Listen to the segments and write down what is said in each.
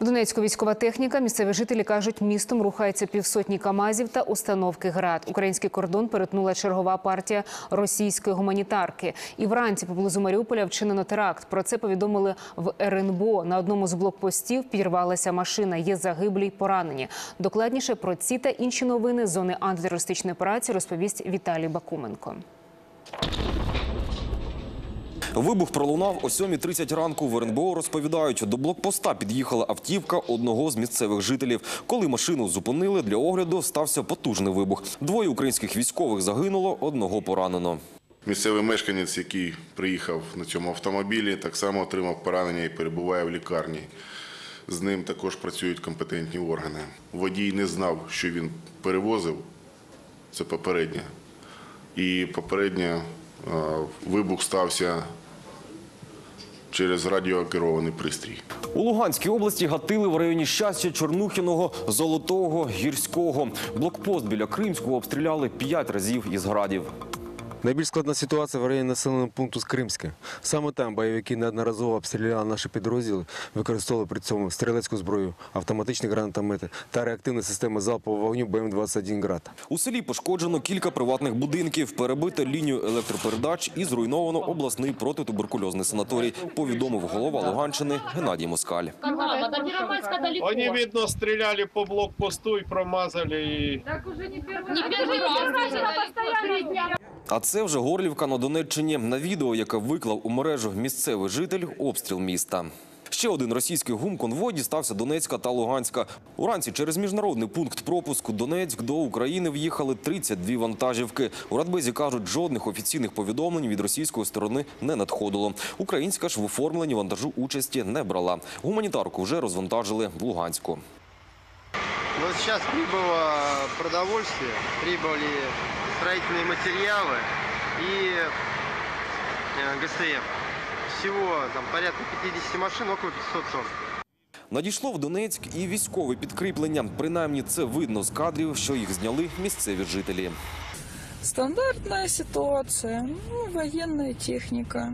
В Донецьку військова техніка. Місцеві жителі кажуть, містом рухається півсотні камазів та установки ГРАД. Український кордон перетнула чергова партія російської гуманітарки. І вранці поблизу Маріуполя вчинено теракт. Про це повідомили в РНБО. На одному з блокпостів підірвалася машина. Є загиблі й поранені. Докладніше про ці та інші новини зони антитерористичної операції розповість Віталій Бакуменко. Вибух пролунав о 7.30 ранку. В РНБО розповідають, до блокпоста під'їхала автівка одного з місцевих жителів. Коли машину зупинили для огляду, стався потужний вибух. Двоє українських військових загинуло, одного поранено. Місцевий мешканець, який приїхав на цьому автомобілі, так само отримав поранення і перебуває в лікарні. З ним також працюють компетентні органи. Водій не знав, що він перевозив. Це попереднє. І попередньо вибух стався через радіокерований пристрій. У Луганській області гатили в районі щастя Чорнухіного, Золотого, Гірського. Блокпост біля Кримського обстріляли п'ять разів із градів. Найбільш складна ситуація в районі населеного пункту з Кримське. Саме там бойовики неодноразово обстріляли наші підрозділи, використовували при цьому стрілецьку зброю, автоматичні гранатомети та реактивні системи залпового вогню БМ-21 «Град». У селі пошкоджено кілька приватних будинків, перебито лінію електропередач і зруйновано обласний протитуберкульозний санаторій, повідомив голова Луганщини Геннадій Москаль. Ага, до Первомайска далеко. Они, видно, стреляли по блокпосту и промазали. И... Не первый раз. А це вже Горлівка на Донеччині. На відео, яке виклав у мережу місцевий житель, обстріл міста. Ще один російський гум-конвой дістався Донецька та Луганська. Уранці через міжнародний пункт пропуску Донецьк до України в'їхали 32 вантажівки. У Радбезі кажуть, жодних офіційних повідомлень від російської сторони не надходило. Українська ж в оформленні вантажу участі не брала. Гуманітарку вже розвантажили в Луганську. Вот сейчас прибыло продовольствие, прибыли строительные материалы и э, ГСМ. Всего там порядка 50 машин, около 500 тонн. Надійшло в Донецьк і військове підкріплення. Принаймні це видно з кадрів, що їх зняли місцеві жителі. Стандартная ситуация, ну, военная техника.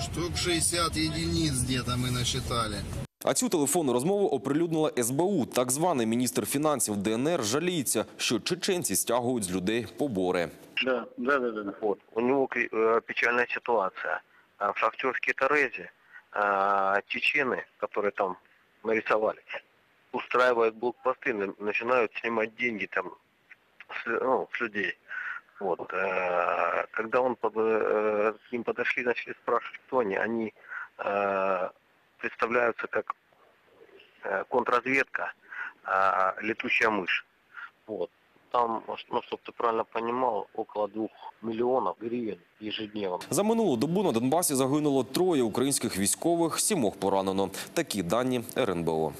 Штук 60 единиц где-то мы насчитали. А цю телефонну розмову оприлюднила СБУ. Так званий міністр фінансів ДНР жаліється, що чеченці стягують з людей побори. Да, да, да, да. Вот. У него кри- э, печальная ситуация. А В шахтерске Торезе а, чечены, которые там нарисовались, устраивают блокпосты, на- начинают снимать деньги там с, ну, с людей. Вот. э, Когда он под- э, к ним подошли, начали спрашивать, кто они, они э, представляются как э, контрразведка, а, летучая мышь. Вот. Там, ну, чтобы ты правильно понимал, около двух миллионов гривен ежедневно. За минулу добу на Донбасі загинуло троє українських військових, сімох поранено. Такі дані РНБО.